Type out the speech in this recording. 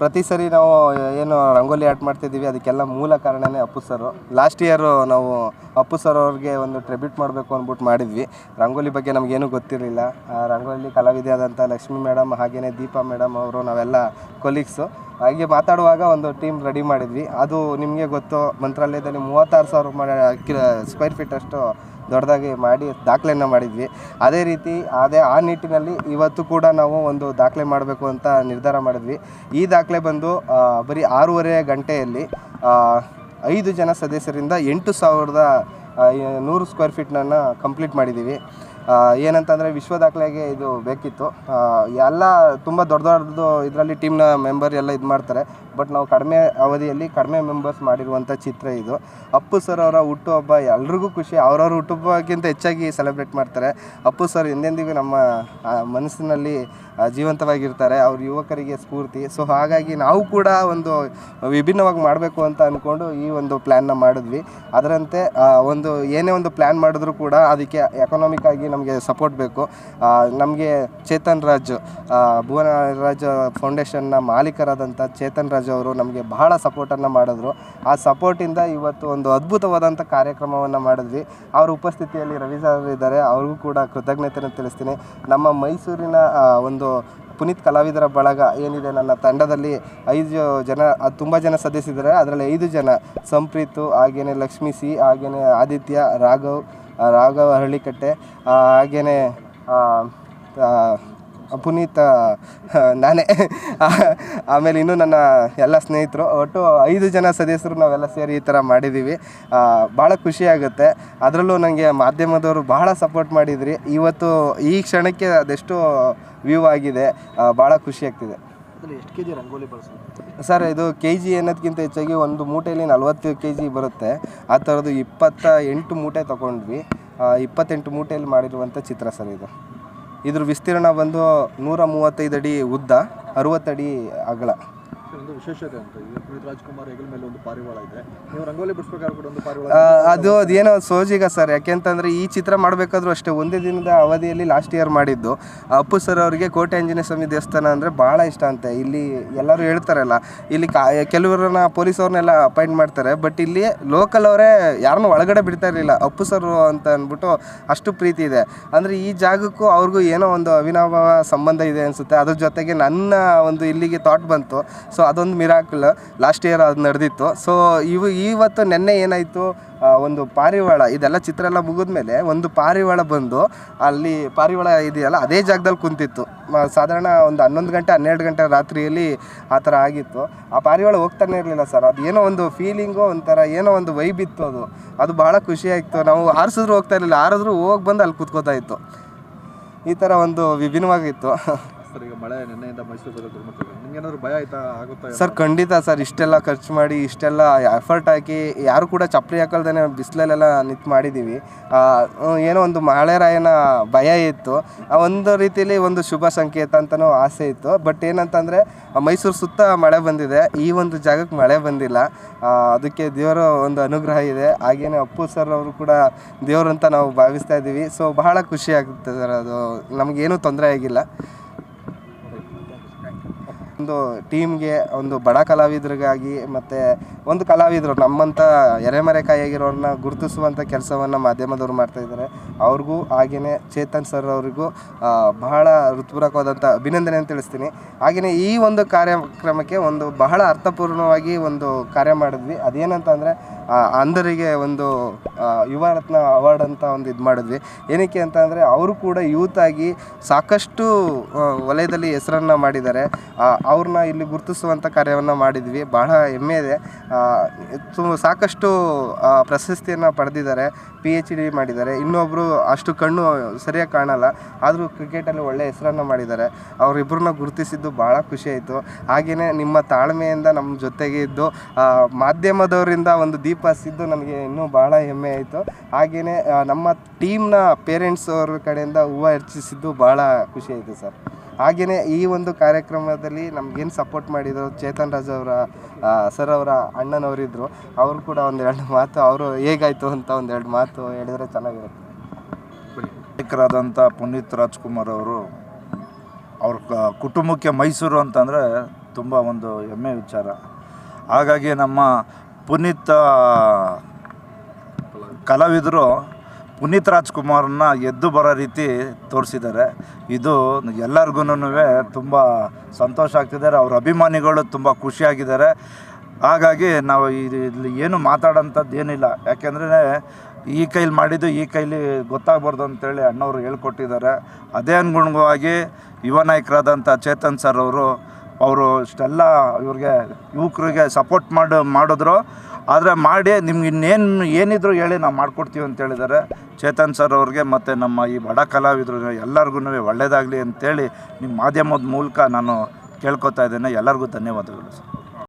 ಪ್ರತಿ ಸರಿ ನಾವು ಏನು ರಂಗೋಲಿ ಆರ್ಟ್ ಮಾಡ್ತಿದ್ದೀವಿ, ಅದಕ್ಕೆಲ್ಲ ಮೂಲ ಕಾರಣನೇ ಅಪ್ಪು ಸರು. ಲಾಸ್ಟ್ ಇಯರು ನಾವು ಅಪ್ಪು ಸರ್ ಅವ್ರಿಗೆ ಒಂದು ಟ್ರಿಬ್ಯೂಟ್ ಮಾಡಬೇಕು ಅಂದ್ಬಿಟ್ಟು ಮಾಡಿದ್ವಿ. ರಂಗೋಲಿ ಬಗ್ಗೆ ನಮಗೇನು ಗೊತ್ತಿರಲಿಲ್ಲ. ರಂಗೋಲಿ ರಂಗೋಲಿ ಕಲಾವಿದೆಯಾದಂಥ ಲಕ್ಷ್ಮಿ ಮೇಡಮ್ ಹಾಗೆಯೇ ದೀಪಾ ಮೇಡಮ್ ಅವರು, ನಾವೆಲ್ಲ ಕೊಲೀಗ್ಸು ಹಾಗೆ ಮಾತಾಡುವಾಗ ಒಂದು ಟೀಮ್ ರೆಡಿ ಮಾಡಿದ್ವಿ. ಅದು ನಿಮಗೆ ಗೊತ್ತು, ಮಂತ್ರಾಲಯದಲ್ಲಿ ಮೂವತ್ತಾರು ಸಾವಿರ ಸ್ಕ್ವೇರ್ ಫೀಟ್ ಅಷ್ಟು ದೊಡ್ಡದಾಗಿ ಮಾಡಿ ದಾಖಲೆಯನ್ನು ಮಾಡಿದ್ವಿ. ಅದೇ ರೀತಿ ಅದೇ ಆ ನಿಟ್ಟಿನಲ್ಲಿ ಇವತ್ತು ಕೂಡ ನಾವು ಒಂದು ದಾಖಲೆ ಮಾಡಬೇಕು ಅಂತ ನಿರ್ಧಾರ ಮಾಡಿದ್ವಿ. ಈ ದಾಖಲೆ ಬಂದು ಬರೀ ಆರೂವರೆ ಗಂಟೆಯಲ್ಲಿ ಐದು ಜನ ಸದಸ್ಯರಿಂದ ಎಂಟು ಸಾವಿರದ ನೂರು ಸ್ಕ್ವೇರ್ ಫೀಟ್ನನ್ನು ಕಂಪ್ಲೀಟ್ ಮಾಡಿದ್ದೀವಿ. ಏನಂತಂದರೆ ವಿಶ್ವ ದಾಖಲೆಗೆ ಇದು ಬೇಕಿತ್ತು. ಎಲ್ಲ ತುಂಬ ದೊಡ್ಡ ದೊಡ್ಡದು ಇದರಲ್ಲಿ ಟೀಮ್ನ ಮೆಂಬರ್ ಎಲ್ಲ ಇದು ಮಾಡ್ತಾರೆ. ಬಟ್ ನಾವು ಕಡಿಮೆ ಅವಧಿಯಲ್ಲಿ ಕಡಿಮೆ ಮೆಂಬರ್ಸ್ ಮಾಡಿರುವಂಥ ಚಿತ್ರ ಇದು. ಅಪ್ಪು ಸರ್ ಅವರ ಹುಟ್ಟುಹಬ್ಬ ಎಲ್ರಿಗೂ ಖುಷಿ. ಅವ್ರವ್ರ ಹುಟ್ಟುಹಬ್ಬಕ್ಕಿಂತ ಹೆಚ್ಚಾಗಿ ಸೆಲೆಬ್ರೇಟ್ ಮಾಡ್ತಾರೆ. ಅಪ್ಪು ಸರ್ ಎಂದೆಂದಿಗೂ ನಮ್ಮ ಮನಸ್ಸಿನಲ್ಲಿ ಜೀವಂತವಾಗಿರ್ತಾರೆ. ಅವ್ರ ಯುವಕರಿಗೆ ಸ್ಫೂರ್ತಿ. ಸೊ ಹಾಗಾಗಿ ನಾವು ಕೂಡ ಒಂದು ವಿಭಿನ್ನವಾಗಿ ಮಾಡಬೇಕು ಅಂತ ಅಂದ್ಕೊಂಡು ಈ ಒಂದು ಪ್ಲ್ಯಾನ್ನ ಮಾಡಿದ್ವಿ. ಅದರಂತೆ ಒಂದು ಏನೇ ಒಂದು ಪ್ಲ್ಯಾನ್ ಮಾಡಿದ್ರು ಕೂಡ ಅದಕ್ಕೆ ಎಕನಾಮಿಕ್ ಆಗಿ ನಮಗೆ ಸಪೋರ್ಟ್ ಬೇಕು. ನಮಗೆ ಚೇತನ್ ರಾಜ್ ಭುವನ ರಾಜ್ ಫೌಂಡೇಶನ್ನ ಮಾಲೀಕರಾದಂಥ ಚೇತನ್ ರಾಜ್ ಅವರು ನಮಗೆ ಬಹಳ ಸಪೋರ್ಟನ್ನು ಮಾಡಿದ್ರು. ಆ ಸಪೋರ್ಟಿಂದ ಇವತ್ತು ಒಂದು ಅದ್ಭುತವಾದಂಥ ಕಾರ್ಯಕ್ರಮವನ್ನು ಮಾಡಿದ್ವಿ. ಅವರ ಉಪಸ್ಥಿತಿಯಲ್ಲಿ ರವಿ ಸರ್ ಇದ್ದಾರೆ. ಅವ್ರಿಗೂ ಕೂಡ ಕೃತಜ್ಞತೆಯನ್ನು ತಿಳಿಸ್ತೀನಿ. ನಮ್ಮ ಮೈಸೂರಿನ ಒಂದು ಪುನೀತ್ ಕಲಾವಿದರ ಬಳಗ ಏನಿದೆ ನನ್ನ ತಂಡದಲ್ಲಿ ಐದು ಜನ ಅದು ತುಂಬ ಜನ ಸದಸ್ಯರಿದ್ದಾರೆ ಅದರಲ್ಲಿ ಐದು ಜನ ಸಂಪ್ರೀತು, ಹಾಗೇನೆ ಲಕ್ಷ್ಮಿ ಸಿ, ಹಾಗೇನೆ ಆದಿತ್ಯ, ರಾಘವ್ ರಾಘವ್ ಹರಳಿಕಟ್ಟೆ ಹಾಗೆಯೇ ಪುನೀತ್ ನಾನೇ. ಆಮೇಲೆ ಇನ್ನೂ ನನ್ನ ಎಲ್ಲ ಸ್ನೇಹಿತರು ಒಟ್ಟು ಐದು ಜನ ಸದಸ್ಯರು ನಾವೆಲ್ಲ ಸೇರಿ ಈ ಥರ ಮಾಡಿದ್ದೀವಿ. ಭಾಳ ಖುಷಿಯಾಗುತ್ತೆ ಅದರಲ್ಲೂ ನನಗೆ ಮಾಧ್ಯಮದವರು ಬಹಳ ಸಪೋರ್ಟ್ ಮಾಡಿದ್ರಿ. ಇವತ್ತು ಈ ಕ್ಷಣಕ್ಕೆ ಅದೆಷ್ಟು ವ್ಯೂ ಆಗಿದೆ. ಭಾಳ ಖುಷಿ ಆಗ್ತಿದೆ. ಎಷ್ಟು ಕೆ ಜಿ ರಂಗೋಲಿ ಬಳಸೋದು ಸರ್ ಇದು ಕೆ ಜಿ ಅನ್ನೋದಕ್ಕಿಂತ ಹೆಚ್ಚಾಗಿ ಒಂದು ಮೂಟೆಯಲ್ಲಿ ನಲ್ವತ್ತು ಕೆ ಜಿ ಬರುತ್ತೆ. ಆ ಥರದ್ದು ಇಪ್ಪತ್ತ ಎಂಟು ಮೂಟೆ ತೊಗೊಂಡ್ವಿ. ಇಪ್ಪತ್ತೆಂಟು ಮೂಟೆಯಲ್ಲಿ ಮಾಡಿರುವಂಥ ಚಿತ್ರ ಸರ್ ಇದು. ಇದ್ರ ವಿಸ್ತೀರ್ಣ ಬಂದು ನೂರ ಮೂವತ್ತೈದು ಅಡಿ ಉದ್ದ ಅರುವತ್ತಡಿ ಅಗಲ. ಒಂದು ವಿಶೇಷತೆ ಅಂತ ಈಗ ಪುನೀತ್ ರಾಜ್ಕುಮಾರ್ ಹೆಗಲ ಮೇಲೆ ಒಂದು ಪಾರಿವಾಳ ಇದೆ. ನೀವು ರಂಗೋಲಿ ಬಿಡಿಸ್ಬೇಕಾದ್ರೆ ಕೂಡ ಒಂದು ಪಾರಿವಾಳ ಅದು ಅದೇನೋ ಸೋಜಿಗ ಸರ್ ಯಾಕೆಂತಂದ್ರೆ ಈ ಚಿತ್ರ ಮಾಡಬೇಕಾದ್ರೂ ಅಷ್ಟೇ ಒಂದೇ ದಿನದ ಅವಧಿಯಲ್ಲಿ ಲಾಸ್ಟ್ ಇಯರ್ ಮಾಡಿದ್ದು. ಅಪ್ಪು ಸರ್ ಅವರಿಗೆ ಕೋಟೆ ಆಂಜನೇಯ ಸ್ವಾಮಿ ದೇವಸ್ಥಾನ ಅಂದರೆ ಭಾಳ ಇಷ್ಟ ಅಂತೆ. ಇಲ್ಲಿ ಎಲ್ಲರೂ ಹೇಳ್ತಾರಲ್ಲ ಇಲ್ಲಿ ಕಾ ಕೆಲವರನ್ನ ಪೊಲೀಸ್ ಅವ್ರನ್ನೆಲ್ಲ ಅಪಾಯಿಂಟ್ ಮಾಡ್ತಾರೆ ಬಟ್ ಇಲ್ಲಿ ಲೋಕಲ್ ಅವರೇ ಯಾರನ್ನೂ ಒಳಗಡೆ ಬಿಡ್ತಾ ಇರಲಿಲ್ಲ. ಅಪ್ಪು ಸರ್ ಅಂತ ಅಂದ್ಬಿಟ್ಟು ಅಷ್ಟು ಪ್ರೀತಿ ಇದೆ. ಅಂದರೆ ಈ ಜಾಗಕ್ಕೂ ಅವ್ರಿಗೂ ಏನೋ ಒಂದು ಅವಿನಾಭಾವ ಸಂಬಂಧ ಇದೆ ಅನಿಸುತ್ತೆ. ಅದ್ರ ಜೊತೆಗೆ ನನ್ನ ಒಂದು ಇಲ್ಲಿಗೆ ಥಾಟ್ ಬಂತು. ಸೊ ಅದೊಂದು ಮಿರಾಕಲ್ ಲಾಸ್ಟ್ ಇಯರ್ ಅದು ನಡೆದಿತ್ತು. ಸೊ ಇವು ಇವತ್ತು ನೆನ್ನೆ ಏನಾಯಿತು ಒಂದು ಪಾರಿವಾಳ, ಇದೆಲ್ಲ ಚಿತ್ರ ಎಲ್ಲ ಮುಗಿದ್ಮೇಲೆ ಒಂದು ಪಾರಿವಾಳ ಬಂದು ಅಲ್ಲಿ ಪಾರಿವಾಳ ಇದೆಯಲ್ಲ, ಅದೇ ಜಾಗದಲ್ಲಿ ಕುಂತಿತ್ತು. ಸಾಧಾರಣ ಒಂದು ಹನ್ನೊಂದು ಗಂಟೆ, ಹನ್ನೆರಡು ಗಂಟೆ ರಾತ್ರಿಯಲ್ಲಿ ಆ ಥರ ಆಗಿತ್ತು. ಆ ಪಾರಿವಾಳ ಹೋಗ್ತಾನೆ ಇರಲಿಲ್ಲ ಸರ್ ಅದು ಏನೋ ಒಂದು ಫೀಲಿಂಗು ಒಂಥರ, ಏನೋ ಒಂದು ವೈಬ್ ಇತ್ತು ಅದು. ಅದು ಭಾಳ ಖುಷಿ ಆಯಿತು. ನಾವು ಹಾರಿಸಿದ್ರು ಹೋಗ್ತಾ ಇರಲಿಲ್ಲ ಆರಿದ್ರು ಹೋಗಿ ಬಂದು ಅಲ್ಲಿ ಕೂತ್ಕೋತಾ ಇತ್ತು. ಈ ಥರ ಒಂದು ವಿಭಿನ್ನವಾಗಿತ್ತು. ಸರ್ ಭಯ ಆಯ್ತಾ? ಸರ್, ಖಂಡಿತ ಸರ್, ಇಷ್ಟೆಲ್ಲ ಖರ್ಚು ಮಾಡಿ, ಇಷ್ಟೆಲ್ಲ ಎಫರ್ಟ್ ಹಾಕಿ, ಯಾರು ಕೂಡ ಚಪ್ಪಲಿ ಹಾಕಲ್ದೇ ಬಿಸಿಲಲ್ಲೆಲ್ಲ ನಿಂತು ಮಾಡಿದ್ದೀವಿ ಏನೋ ಒಂದು ಮಳೆರಾಯನ ಭಯ ಇತ್ತು. ಒಂದು ರೀತಿಯಲ್ಲಿ ಒಂದು ಶುಭ ಸಂಕೇತ ಅಂತಲೂ ಆಸೆ ಇತ್ತು. ಬಟ್ ಏನಂತಂದರೆ ಮೈಸೂರು ಸುತ್ತ ಮಳೆ ಬಂದಿದೆ. ಈ ಒಂದು ಜಾಗಕ್ಕೆ ಮಳೆ ಬಂದಿಲ್ಲ. ಅದಕ್ಕೆ ದೇವರ ಒಂದು ಅನುಗ್ರಹ ಇದೆ. ಹಾಗೇನೆ ಅಪ್ಪು ಸರ್ ಅವರು ಕೂಡ ದೇವರು ಅಂತ ನಾವು ಭಾವಿಸ್ತಾ ಇದ್ದೀವಿ ಸೊ ಬಹಳ ಖುಷಿ ಆಗುತ್ತೆ ಸರ್ ಅದು. ನಮಗೇನೂ ತೊಂದರೆ ಆಗಿಲ್ಲ. ಒಂದು ಟೀಮ್ಗೆ ಒಂದು ಬಡ ಕಲಾವಿದರಿಗಾಗಿ ಮತ್ತು ಒಂದು ಕಲಾವಿದರು ನಮ್ಮಂಥ ಎರೆಮರೆಕಾಯಿಯಾಗಿರೋರನ್ನ ಗುರುತಿಸುವಂಥ ಕೆಲಸವನ್ನು ಮಾಧ್ಯಮದವ್ರು ಮಾಡ್ತಾಯಿದ್ದಾರೆ ಅವ್ರಿಗೂ ಹಾಗೆಯೇ ಚೇತನ್ ಸರ್ ಅವರಿಗೂ ಬಹಳ ಹೃತ್ಪೂರ್ವಕವಾದಂಥ ಅಭಿನಂದನೆ ಅಂತ ತಿಳಿಸ್ತೀನಿ. ಹಾಗೆಯೇ ಈ ಒಂದು ಕಾರ್ಯಕ್ರಮಕ್ಕೆ ಒಂದು ಬಹಳ ಅರ್ಥಪೂರ್ಣವಾಗಿ ಒಂದು ಕಾರ್ಯ ಮಾಡಿದ್ವಿ. ಅದೇನಂತಂದರೆ ಅಂಧರಿಗೆ ಒಂದು ಯುವರತ್ನ ಅವಾರ್ಡ್ ಅಂತ ಒಂದು ಇದು ಮಾಡಿದ್ವಿ. ಏನಕ್ಕೆ ಅಂತ ಅಂದರೆ, ಅವರು ಕೂಡ ಯೂತ್ ಆಗಿ ಸಾಕಷ್ಟು ವಲಯದಲ್ಲಿ ಹೆಸರನ್ನು ಮಾಡಿದ್ದಾರೆ. ಅವ್ರನ್ನ ಇಲ್ಲಿ ಗುರುತಿಸುವಂಥ ಕಾರ್ಯವನ್ನು ಮಾಡಿದ್ವಿ. ಬಹಳ ಹೆಮ್ಮೆ ಇದೆ. ತುಂಬ ಸಾಕಷ್ಟು ಪ್ರಶಸ್ತಿಯನ್ನು ಪಡೆದಿದ್ದಾರೆ. ಪಿ ಎಚ್ ಡಿ ಮಾಡಿದ್ದಾರೆ. ಇನ್ನೊಬ್ಬರು ಅಷ್ಟು ಕಣ್ಣು ಸರಿಯಾಗಿ ಕಾಣಲ್ಲ. ಆದರೂ ಕ್ರಿಕೆಟಲ್ಲಿ ಒಳ್ಳೆಯ ಹೆಸರನ್ನು ಮಾಡಿದ್ದಾರೆ. ಅವರಿಬ್ಬರನ್ನ ಗುರುತಿಸಿದ್ದು ಭಾಳ ಖುಷಿ ಆಯಿತು. ಹಾಗೆಯೇ ನಿಮ್ಮ ತಾಳ್ಮೆಯಿಂದ ನಮ್ಮ ಜೊತೆಗೆ ಇದ್ದು ಮಾಧ್ಯಮದವರಿಂದ ಒಂದು ದೀಪ ಹಚ್ಚಿದ್ದು ನನಗೆ ಇನ್ನೂ ಭಾಳ ಹೆಮ್ಮೆ ಆಯಿತು. ಹಾಗೆಯೇ ನಮ್ಮ ಟೀಮ್ನ ಪೇರೆಂಟ್ಸ್ ಅವ್ರ ಕಡೆಯಿಂದ ಹೂವು ಹೆಚ್ಚಿಸಿದ್ದು ಭಾಳ ಖುಷಿ ಆಯಿತು ಸರ್. ಹಾಗೆಯೇ ಈ ಒಂದು ಕಾರ್ಯಕ್ರಮದಲ್ಲಿ ನಮ್ಗೇನು ಸಪೋರ್ಟ್ ಮಾಡಿದ್ರು, ಚೇತನ್ ರಾಜ್ ಅವರ ಸರ್ ಅವರ ಅಣ್ಣನವರಿದ್ದರು ಅವರು ಕೂಡ ಒಂದೆರಡು ಮಾತು, ಅವರು ಹೇಗಾಯಿತು ಅಂತ ಒಂದೆರಡು ಮಾತು ಹೇಳಿದರೆ ಚೆನ್ನಾಗಿರುತ್ತೆ. ಆದಂಥ ಪುನೀತ್ ರಾಜ್ಕುಮಾರ್ ಅವರು, ಅವ್ರ ಕುಟುಂಬಕ್ಕೆ ಮೈಸೂರು ಅಂತಂದರೆ ತುಂಬ ಒಂದು ಹೆಮ್ಮೆ ವಿಚಾರ. ಹಾಗಾಗಿ ನಮ್ಮ ಪುನೀತ್ ಕಲಾವಿದರು ಪುನೀತ್ ರಾಜ್ಕುಮಾರ್ನ ಎದ್ದು ಬರೋ ರೀತಿ ತೋರಿಸಿದ್ದಾರೆ. ಇದು ಎಲ್ಲರಿಗೂ ತುಂಬ ಸಂತೋಷ ಆಗ್ತಿದ್ದಾರೆ. ಅವ್ರ ಅಭಿಮಾನಿಗಳು ತುಂಬ ಖುಷಿಯಾಗಿದ್ದಾರೆ. ಹಾಗಾಗಿ ನಾವು ಇಲ್ಲಿ ಏನು ಮಾತಾಡೋಂಥದ್ದು ಏನಿಲ್ಲ. ಯಾಕೆಂದ್ರೆ ಈ ಕೈಲಿ ಮಾಡಿದ್ದು ಈ ಕೈಲಿ ಗೊತ್ತಾಗ್ಬಾರ್ದು ಅಂತೇಳಿ ಅಣ್ಣವರು ಹೇಳ್ಕೊಟ್ಟಿದ್ದಾರೆ. ಅದೇ ಅನುಗುಣವಾಗಿ ಯುವ ನಾಯಕರಾದಂಥ ಚೇತನ್ ಸರ್ ಅವರು ಅವರು ಇಷ್ಟೆಲ್ಲ ಇವ್ರಿಗೆ ಯುವಕರಿಗೆ ಸಪೋರ್ಟ್ ಮಾಡಿ, ಮಾಡಿದ್ರು. ಆದರೆ ಮಾಡಿ, ನಿಮ್ಗೆ ಇನ್ನೇನು, ಏನಿದ್ರು ಹೇಳಿ ನಾವು ಮಾಡಿಕೊಡ್ತೀವಿ ಅಂತ ಹೇಳಿದ್ದಾರೆ ಚೇತನ್ ಸರ್ ಅವ್ರಿಗೆ ಮತ್ತು ನಮ್ಮ ಈ ಬಡ ಕಲಾವಿದರು ಎಲ್ಲರಿಗೂ ಒಳ್ಳೆಯದಾಗಲಿ ಅಂತೇಳಿ ನಿಮ್ಮ ಮಾಧ್ಯಮದ ಮೂಲಕ ನಾನು ಕೇಳ್ಕೊತಾ ಇದ್ದೇನೆ. ಎಲ್ಲರಿಗೂ ಧನ್ಯವಾದಗಳು ಸರ್.